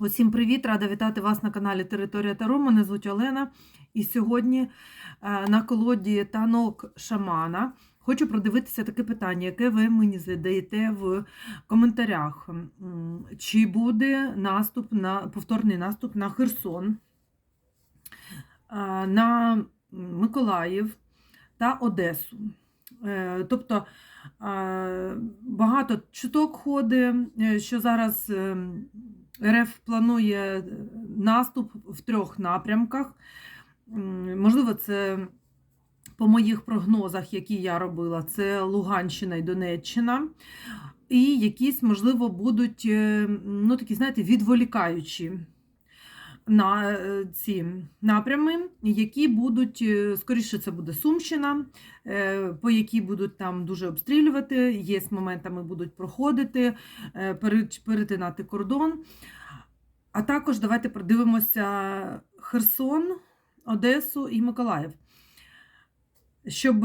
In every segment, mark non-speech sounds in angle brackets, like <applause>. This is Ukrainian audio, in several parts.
Усім привіт! Рада вітати вас на каналі Територія Таро. Мене звуть Олена. І сьогодні е, на колоді танок шамана хочу продивитися таке питання, яке ви мені задаєте в коментарях. Чи буде наступ на повторний наступ на Херсон, е, на Миколаїв та Одесу? Е, Тобто багато чуток ходить, що зараз ем, РФ планує наступ в трьох напрямках. Можливо, це по моїх прогнозах, які я робила, це Луганщина і Донеччина. І якісь, можливо, будуть е, ну, такі, знаєте, відволікаючі на е, ці напрями, які будуть, е, скоріше, це буде Сумщина, е, по якій будуть там дуже обстрілювати, є з моментами будуть проходити, перетинати кордон. А також давайте продивимося Херсон, Одесу і Миколаїв. Щоб,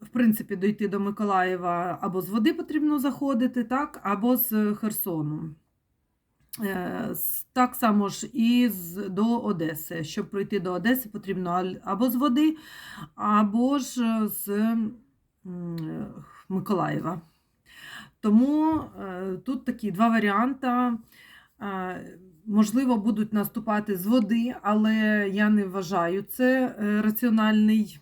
в принципі, дойти до Миколаєва або з води потрібно заходити, так, або з Херсону. Е, Так само ж і з, до Одеси. Щоб пройти до Одеси, потрібно або з води, або ж е, з е, Миколаєва. Тому тут такі два варіанти. Можливо, будуть наступати з води, але я не вважаю це раціональний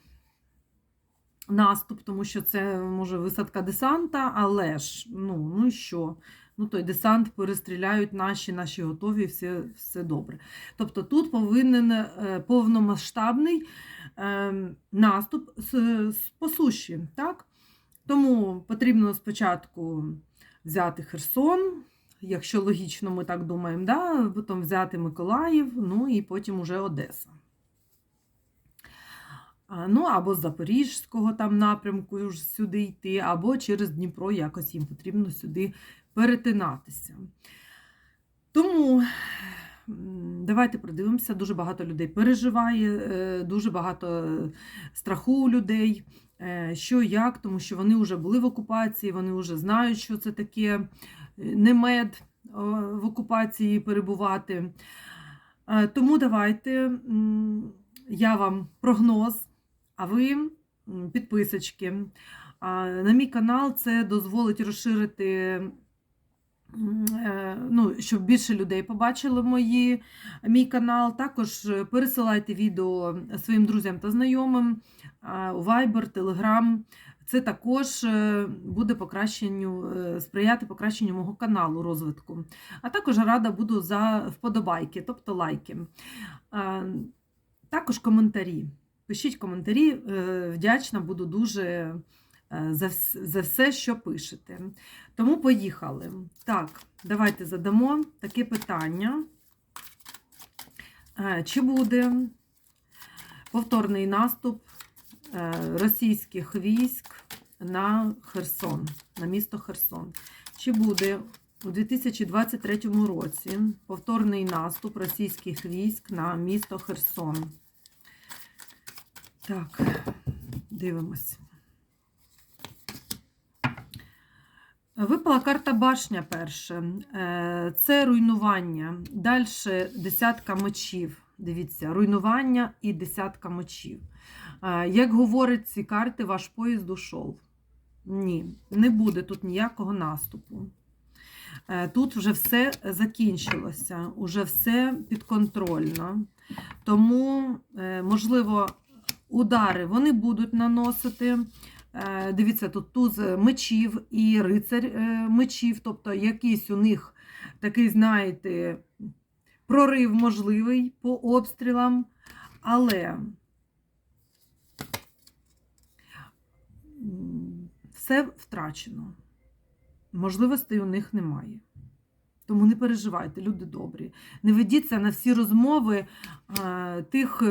наступ, тому що це може висадка десанта, але ж, ну, ну і що? Ну, той десант перестріляють наші, наші готові, все, все добре. Тобто тут повинен е, повномасштабний е, наступ по суші. Так? Тому потрібно спочатку взяти Херсон, якщо логічно ми так думаємо, да? потім взяти Миколаїв, ну і потім уже Одеса. Ну, або з Запорізького там напрямку сюди йти, або через Дніпро якось їм потрібно сюди перетинатися. Тому давайте продивимося, дуже багато людей переживає, е, дуже багато е, страху у людей. е, Що як, тому що вони вже були в окупації, вони вже знають, що це таке е, не мед в окупації перебувати. Тому давайте я вам прогноз, а ви підписочки. На мій канал це дозволить розширити, ну, щоб більше людей побачили мої, мій канал. Також е, пересилайте відео своїм друзям та знайомим у Viber, Telegram. Це також е, буде покращенню, е, сприяти покращенню мого каналу розвитку. А також рада буду за вподобайки, тобто лайки. Також коментарі. Пишіть коментарі, е, вдячна буду дуже е, за, за все, що пишете. Тому поїхали. Так, давайте задамо таке питання. Е, Чи буде повторний наступ е, російських військ на Херсон, на місто Херсон? Чи буде у 2023 році повторний наступ російських військ на місто Херсон? Так, дивимось. Випала карта башня перша. Е, Це руйнування. Далі десятка мечів. Дивіться, руйнування і десятка мечів. Е, Як говорять ці карти, ваш поїзд ушов. Ні, не буде тут ніякого наступу. Е, Тут вже все закінчилося, уже все підконтрольно. Тому, можливо, удари вони будуть наносити. Е, Дивіться, тут туз мечів і рицарь е, мечів, тобто якийсь у них такий, знаєте, прорив можливий по обстрілам, але все втрачено. Можливостей у них немає. Тому не переживайте, люди добрі. Не ведіться на всі розмови е, тих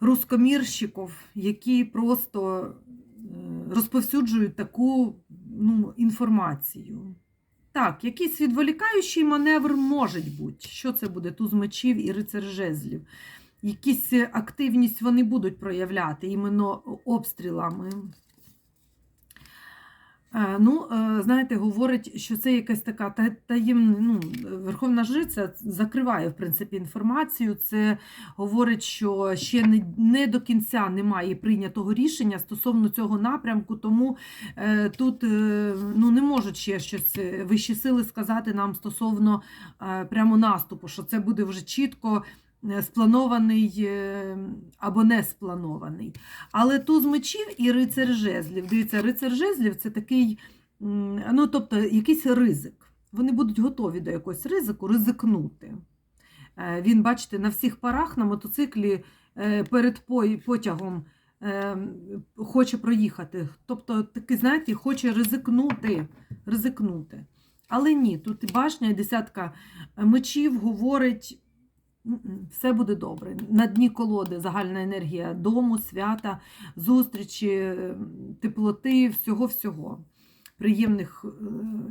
рускомірщиків, які просто е, розповсюджують таку ну, інформацію. Так, якийсь відволікаючий маневр може бути. Що це буде? Туз мечів і рицар жезлів. Якісь активність вони будуть проявляти іменно обстрілами. Ну, е, знаєте, говорить, що це якась така та- таємна, ну, Верховна Жриця закриває, в принципі, інформацію. Це говорить, що ще не, не до кінця немає прийнятого рішення стосовно цього напрямку, тому е, тут е, ну, не можуть ще щось е, вищі сили сказати нам стосовно е, прямо наступу, що це буде вже чітко спланований е, або не спланований. Але туз мечів і рицар жезлів. Дивіться, рицар жезлів це такий, ну тобто якийсь ризик. Вони будуть готові до якогось ризику, ризикнути. Е, Він, бачите, на всіх парах на мотоциклі е, перед потягом е, хоче проїхати. Тобто, такий, знаєте, хоче ризикнути. ризикнути. Але ні, тут і башня, і десятка мечів говорить. «М-м, Все буде добре. На дні колоди загальна енергія дому, свята, зустрічі, е, теплоти, всього-всього. Приємних, е,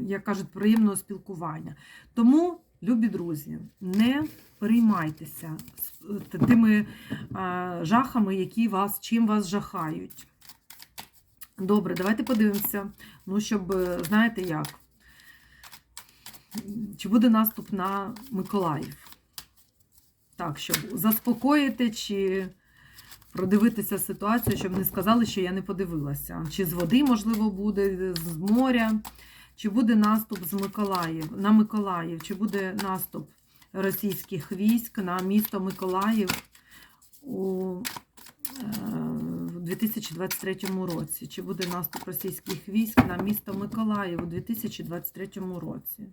як кажуть, приємного спілкування. Тому, любі друзі, не переймайтеся з- тими е, жахами, які вас, чим вас жахають. Добре, давайте подивимося. Ну, щоб, е, знаєте як, чи буде наступ на Миколаїв? Так, щоб заспокоїти чи продивитися ситуацію, щоб не сказали, що я не подивилася. Чи з води, можливо, буде, з моря, чи буде наступ з Миколаїв, на Миколаїв, чи буде наступ російських військ на місто Миколаїв у е, в 2023 році. Чи буде наступ російських військ на місто Миколаїв у 2023 році?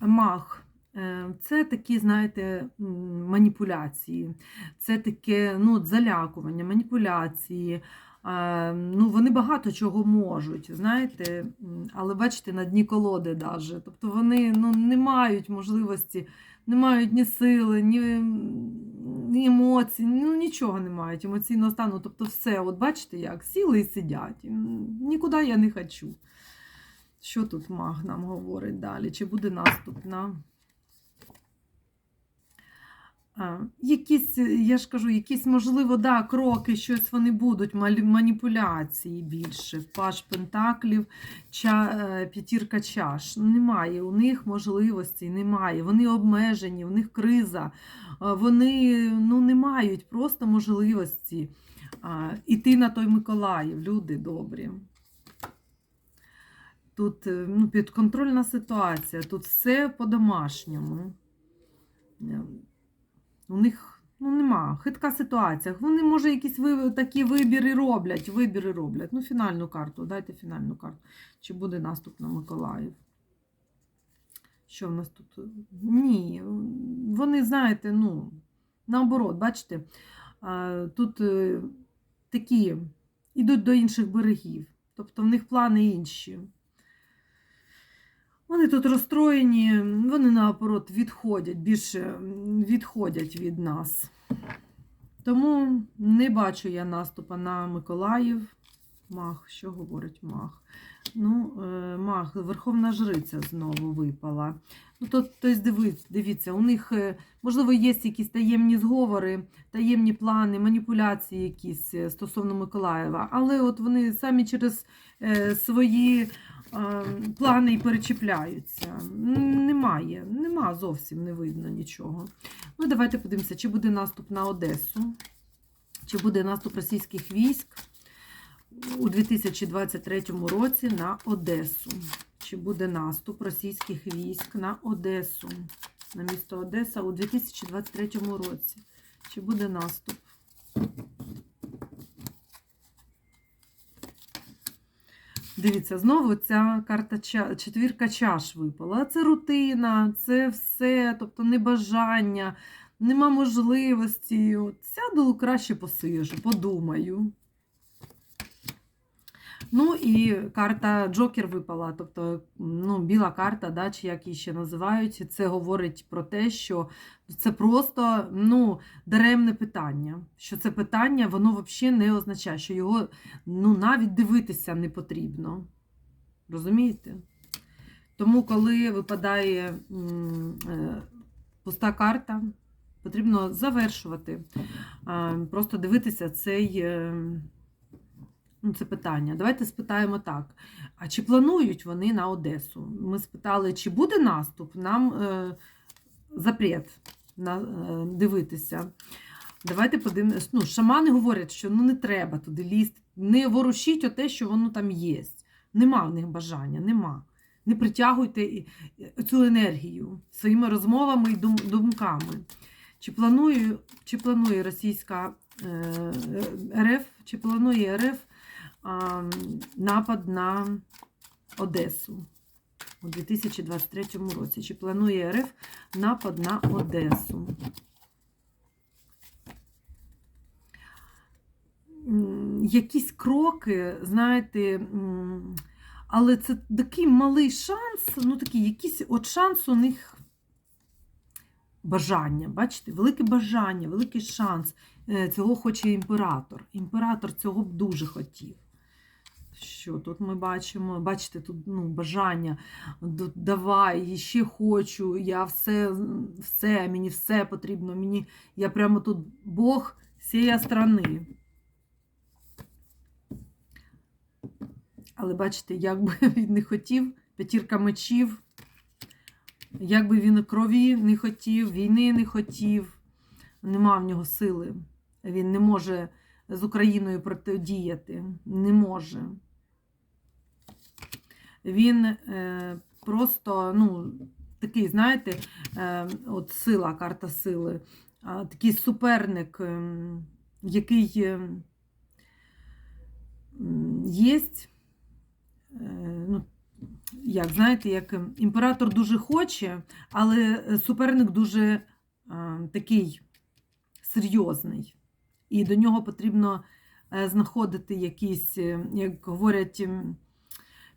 Мах. Е, Це такі, знаєте, маніпуляції, це таке ну, залякування, маніпуляції. Е, Ну, вони багато чого можуть, знаєте, але бачите, на дні колоди даже. Тобто вони ну, не мають можливості, не мають ні сили, ні, ні емоцій, ну нічого не мають емоційного стану. Тобто все, от бачите, як сіли і сидять. Нікуди я не хочу. Що тут маг нам говорить далі? Чи буде наступ на якісь, я ж кажу, якісь, можливо, да, кроки, щось вони будуть, маніпуляції більше. Паш Пентаклів, ча, е, п'ятірка чаш. Ну, Немає у них можливостей, немає. Вони обмежені, у них криза. Вони ну, не мають просто можливості іти на той Миколаїв, люди добрі. Тут е, ну, підконтрольна ситуація, тут все по-домашньому. У них ну, нема, хитка ситуація. Вони, може, якісь такі вибіри роблять, вибіри роблять. Ну, фінальну карту, дайте фінальну карту. Чи буде наступ на Миколаїв? Що в нас тут? Ні, вони, знаєте, ну, наоборот, бачите, тут е, такі йдуть до інших берегів. Тобто в них плани інші. Вони тут розстроєні, вони наоборот відходять, більше відходять від нас. Тому не бачу я наступу на Миколаїв. Мах, що говорить мах? Ну, е, мах, Верховна Жриця знову випала. Ну, то, тобто, дивіться, дивіться, у них, е, можливо, є якісь таємні зговори, таємні плани, маніпуляції якісь е, стосовно Миколаєва, але от вони самі через свої плани і перечіпляються. Немає, нема зовсім не видно нічого. Ну, давайте подивимося, чи буде наступ на Одесу, чи буде наступ російських військ у 2023 році на Одесу. Чи буде наступ російських військ на Одесу, на місто Одеса у 2023 році? Чи буде наступ? Дивіться, знову ця карта четвірка чаш випала. Це рутина, це все, тобто небажання, нема можливості. От Сяду краще посижу, подумаю. Ну і карта Джокер випала, тобто ну, біла карта, да, чи як її ще називають, це говорить про те, що це просто ну, даремне питання. Що це питання, воно взагалі не означає, що його ну, навіть дивитися не потрібно. Розумієте? Тому, коли випадає е, пуста карта, потрібно завершувати, просто дивитися цей. Е, Ну, це питання. Давайте спитаємо так. А чи планують вони на Одесу? Ми спитали, чи буде наступ? Нам е, запрет на, е, дивитися. Давайте подивимося. Ну, шамани говорять, що ну, не треба туди лізти. Не ворушіть те, що воно там є. Нема в них бажання, нема. Не притягуйте і- і цю енергію своїми розмовами і дум- думками. Чи планує, чи планує російська е, РФ, чи планує РФ напад на Одесу у 2023 році? Чи планує РФ напад на Одесу? Якісь кроки, знаєте, але це такий малий шанс, ну такий якийсь от шанс у них бажання. Бачите, велике бажання, великий шанс. Е, Цього хоче імператор. Імператор цього б дуже хотів. Що тут ми бачимо? Бачите, тут ну, бажання. Давай, ще хочу, я все, все, мені все потрібно. Мені, я прямо тут Бог сія страни. Але бачите, як би <laughs> він не хотів, п'ятірка мечів, як би він крові не хотів, війни не хотів, нема в нього сили. Він не може з Україною протидіяти. Не може. Він е, просто, ну, такий, знаєте, е, от сила, карта сили, такий суперник, е, який е. Е, ну, як знаєте, як ем, імператор дуже хоче, але суперник дуже такий серйозний. І до нього потрібно знаходити якийсь, е, як говорять, ем,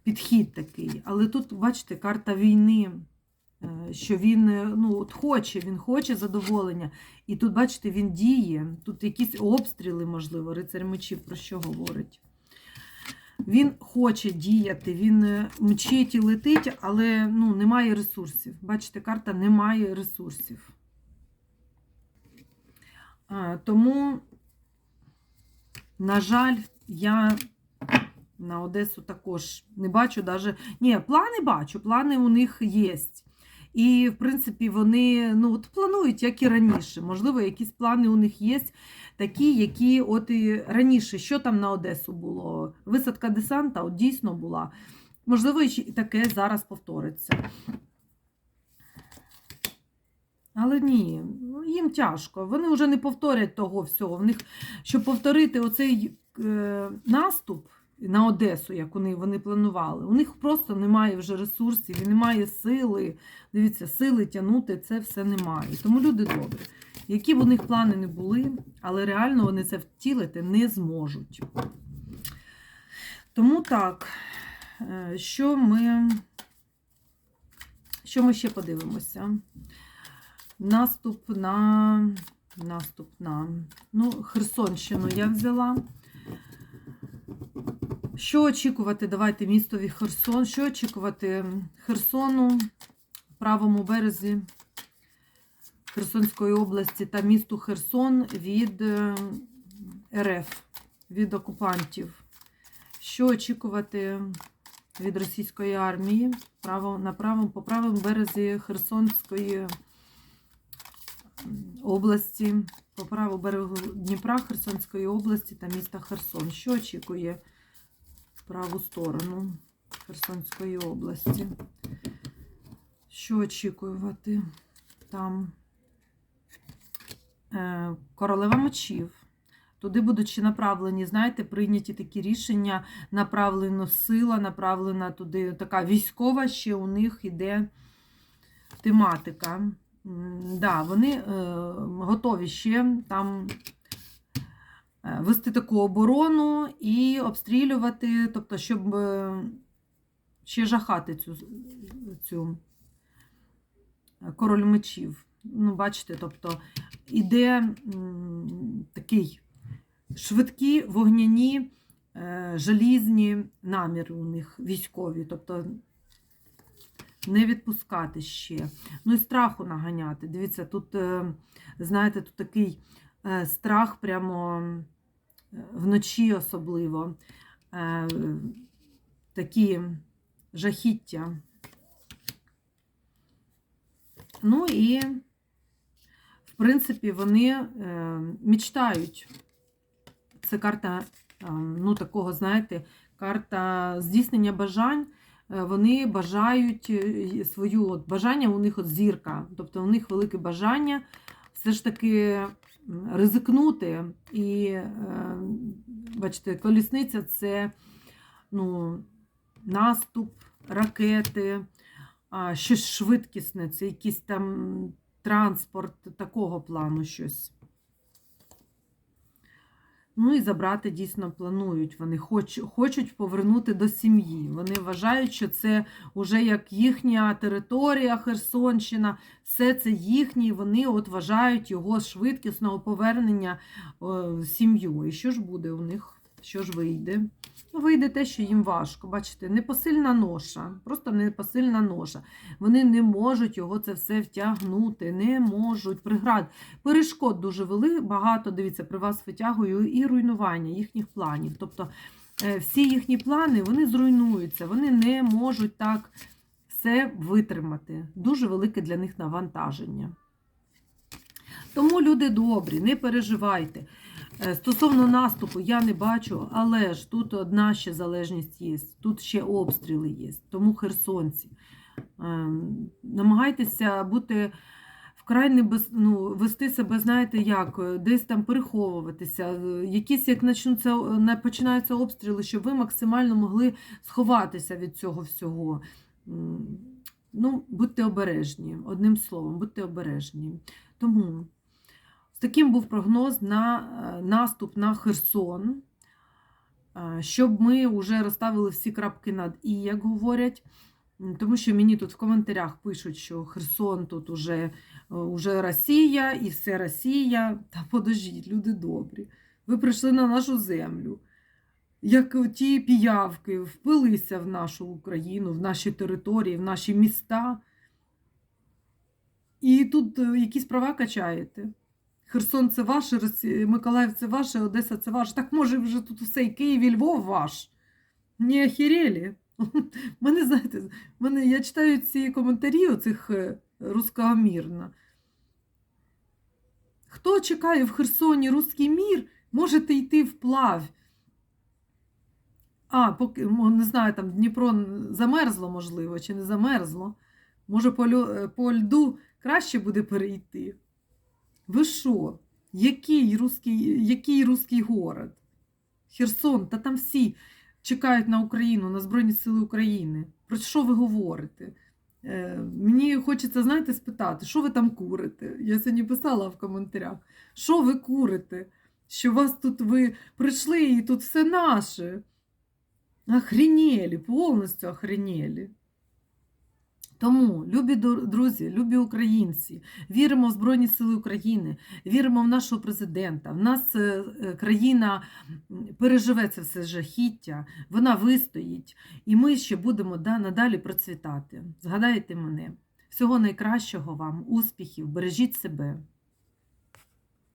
підхід такий. Але тут, бачите, карта війни, е, що він е, ну, от хоче, він хоче задоволення. І тут, бачите, він діє. Тут якісь обстріли, можливо, рицар мечів про що говорить. Він хоче діяти, він е, мчить і летить, але ну, немає ресурсів. Бачите, карта немає ресурсів. А, тому, на жаль, я на Одесу також не бачу даже. Ні, плани бачу, плани у них є. І, в принципі, вони ну, от планують, як і раніше. Можливо, якісь плани у них є, такі, які от і раніше, що там на Одесу було? Висадка десанта от дійсно була. Можливо, і таке зараз повториться. Але ні, ну, їм тяжко. Вони вже не повторять того всього. В них, щоб повторити оцей е, наступ на Одесу, як вони, вони планували, у них просто немає вже ресурсів, і немає сили. Дивіться, сили тягнути це все немає. Тому люди добрі. Які б у них плани не були, але реально вони це втілити не зможуть. Тому так, е, що ми, що ми ще подивимося? Наступ на наступ на ну, Херсонщину я взяла. Що очікувати? Давайте містові Херсон. Що очікувати Херсону, правому березі Херсонської області та місту Херсон від е, РФ, від окупантів? Що очікувати від російської армії право, на правому, по правому березі Херсонської області, по правому берегу Дніпра, Херсонської області та міста Херсон? Що очікує? Праву сторону Херсонської області. Що очікувати там? Е, Королева мечів. Туди, будучи направлені, знаєте, прийняті такі рішення, направлена сила, направлена туди така військова, ще у них іде тематика. Да, вони е, готові ще там вести таку оборону і обстрілювати, тобто, щоб е, ще жахати цю, цю е, король мечів. Ну, бачите, тобто іде такий швидкі вогняні, е, желізні наміри у них військові, тобто не відпускати ще. Ну і страху наганяти. Дивіться, тут, е, знаєте, тут такий е, страх прямо е, вночі особливо. е, такі жахіття. Ну і, в принципі, вони е, мічтають. Це карта, е, ну, такого, знаєте, карта здійснення бажань. Вони бажають свою от, бажання у них от зірка. Тобто у них велике бажання все ж таки ризикнути. І, е, бачите, колісниця це ну, наступ, ракети, щось швидкісне, це якийсь там транспорт такого плану щось. Ну і забрати дійсно планують. Вони хоч, хочуть повернути до сім'ї. Вони вважають, що це вже як їхня територія Херсонщина, все це їхнє, і вони от вважають його швидкісного повернення в сім'ю. І що ж буде у них? Що ж вийде? Ну, вийде те, що їм важко. Бачите, непосильна ноша, просто непосильна ноша. Вони не можуть його це все втягнути, не можуть. Приград. Перешкод дуже вели, багато, дивіться, при вас витягую і руйнування їхніх планів. Тобто е, всі їхні плани вони зруйнуються, вони не можуть так все витримати. Дуже велике для них навантаження. Тому, люди добрі, не переживайте. Е, Стосовно наступу я не бачу, але ж тут одна ще залежність є, тут ще обстріли є. Тому херсонці. е, Намагайтеся бути вкрай не без, ну, вести себе, знаєте, як, е, десь там переховуватися. е, Якісь, як почнуться, е, починаються обстріли, щоб ви максимально могли сховатися від цього всього. Ну, будьте обережні, одним словом, будьте обережні. Тому з таким був прогноз на е, наступ на Херсон, е, щоб ми вже розставили всі крапки над І, як говорять. Тому що мені тут в коментарях пишуть, що Херсон тут уже, е, уже Росія і все Росія. Та подождіть, люди добрі. Ви прийшли на нашу землю. Як ті піявки впилися в нашу Україну, в наші території, в наші міста. І тут якісь права качаєте. Херсон це ваше, Миколаїв це ваше, Одеса це ваше. Так може вже тут все і Київ, і Львов ваш. Не охерели. <laughs> Мене, знаєте, мене, я читаю ці коментарі оцих е, рускоамірно. Хто чекає в Херсоні руський мір, можете йти вплавь. А, поки, не знаю, там Дніпро замерзло, можливо, чи не замерзло. Може, по, е, по льду краще буде перейти. Ви що? Який руський, який руський город? Херсон, та там всі чекають на Україну, на Збройні Сили України. Про що ви говорите? Е, мені хочеться, знаєте, спитати, що ви там курите? Я сьогодні писала в коментарях. Що ви курите? Що вас тут ви прийшли і тут все наше. Охренели, повністю охренели. Тому, любі друзі, любі українці, віримо в Збройні Сили України, віримо в нашого президента. В нас е, е, країна переживе це все жахіття, вона вистоїть, і ми ще будемо да, надалі процвітати. Згадайте мене. Всього найкращого вам, успіхів, бережіть себе.